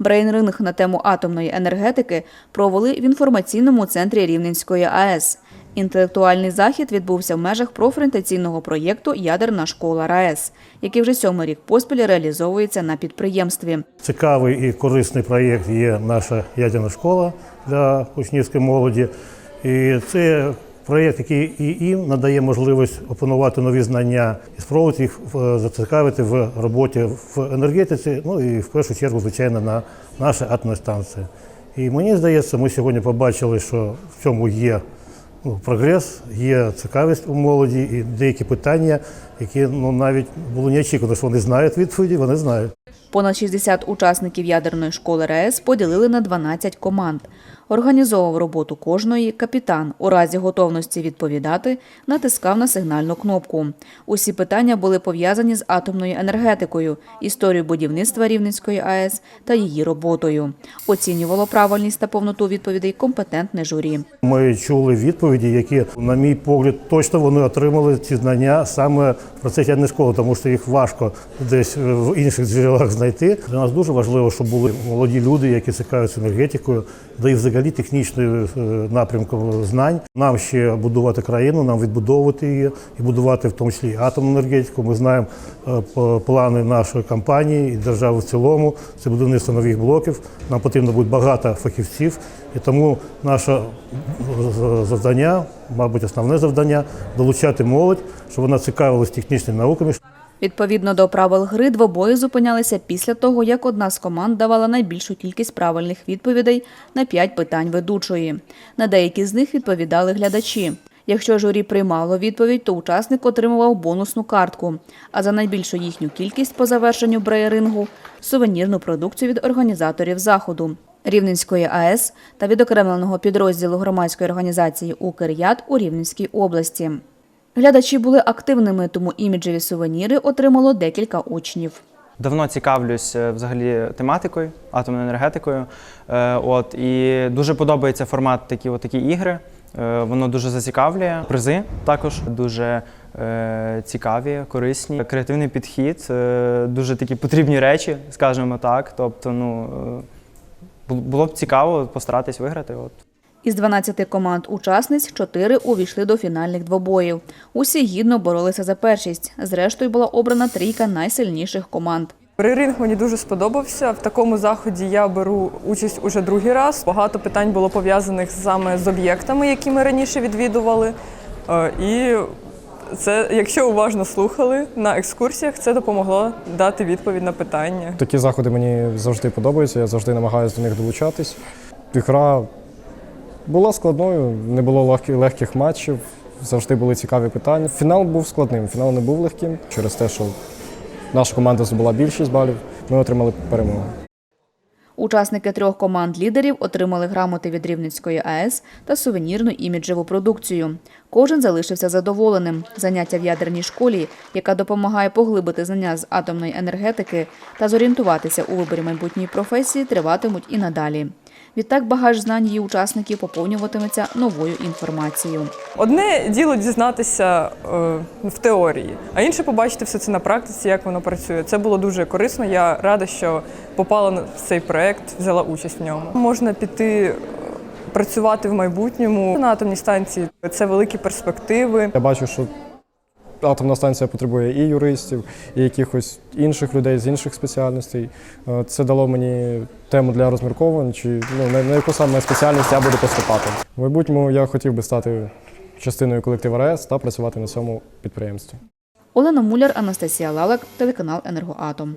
Брейн-ринг на тему атомної енергетики провели в інформаційному центрі Рівненської АЕС. Інтелектуальний захід відбувся в межах профорієнтаційного проєкту Ядерна школа РаЕС, який вже сьомий рік поспіль реалізовується на підприємстві. Цікавий і корисний проєкт є наша ядерна школа для учнівської молоді. І це проєкт, який і їм надає можливість опанувати нові знання і спробувати їх е, зацікавити в роботі в енергетиці, ну і в першу чергу, звичайно, на нашій атомній станції. І мені здається, ми сьогодні побачили, що в цьому є прогрес, є цікавість у молоді і деякі питання, які ну, навіть було неочікувано, що вони знають відповіді, вони знають. Понад 60 учасників ядерної школи РаЕС поділили на 12 команд. Організовував роботу кожної капітан. У разі готовності відповідати натискав на сигнальну кнопку. Усі питання були пов'язані з атомною енергетикою, історією будівництва Рівненської АЕС та її роботою. Оцінювало правильність та повноту відповідей компетентне журі. Ми чули відповіді, які, на мій погляд, точно вони отримали ці знання саме в процесі школи, тому що їх важко десь в інших джерелах знайти. Для нас дуже важливо, щоб були молоді люди, які цікавляться енергетикою, да і взагалі технічною е, напрямком знань. Нам ще будувати країну, нам відбудовувати її і будувати в тому числі атомну енергетику. Ми знаємо е, плани нашої компанії і держави в цілому. Це будівництво нових блоків. Нам потрібно буде багато фахівців, і тому наше з- завдання, мабуть, основне завдання долучати молодь, щоб вона цікавилась технічними науками, Відповідно до правил гри, двобої зупинялися після того, як одна з команд давала найбільшу кількість правильних відповідей на п'ять питань ведучої. На деякі з них відповідали глядачі. Якщо журі приймало відповідь, то учасник отримував бонусну картку, а за найбільшу їхню кількість по завершенню брейрингу – сувенірну продукцію від організаторів заходу. Рівненської АЕС та відокремленого підрозділу громадської організації «Укряд» у Рівненській області. Глядачі були активними, тому іміджеві сувеніри отримало декілька учнів. Давно цікавлюсь е, взагалі тематикою, атомною енергетикою. Е, От і дуже подобається формат такі, такі ігри. Е, Воно дуже зацікавлює. Призи також дуже цікаві, корисні. Креативний підхід, дуже такі потрібні речі, скажімо так. Тобто, ну було б цікаво постаратись виграти. От. Із 12 команд учасниць 4 увійшли до фінальних двобоїв. Усі гідно боролися за першість. Зрештою була обрана трійка найсильніших команд. Ринг мені дуже сподобався. В такому заході я беру участь уже другий раз. Багато питань було пов'язаних саме з об'єктами, які ми раніше відвідували. Е, І це, якщо уважно слухали на екскурсіях, це допомогло дати відповідь на питання. Такі заходи мені завжди подобаються, я завжди намагаюся до них долучатись. Гра була складною, не було легких, легких матчів, завжди були цікаві питання. Фінал був складним, фінал не був легким через те, що наша команда здобула більшість балів, ми отримали перемогу. Учасники трьох команд лідерів отримали грамоти від Рівненської АЕС та сувенірну іміджеву продукцію. Кожен залишився задоволеним. Заняття в ядерній школі, яка допомагає поглибити знання з атомної енергетики та зорієнтуватися у виборі майбутньої професії, триватимуть і надалі. Відтак багаж знань її учасників поповнюватиметься новою інформацією. Одне діло дізнатися е, в теорії, а інше побачити все це на практиці, як воно працює. Це було дуже корисно. Я рада, що попала на цей проект, взяла участь в ньому. Можна піти е, працювати в майбутньому на атомній станції. Це великі перспективи. Я бачу, що атомна станція потребує і юристів, і якихось інших людей з інших спеціальностей. Е, Це дало мені тему для розмірковувань, чи ну, на, на яку саме спеціальність я буду поступати. В майбутньому я хотів би стати частиною колективу РАЕС та працювати на цьому підприємстві. Олена Муляр, Анастасія Лалак, телеканал Енергоатом.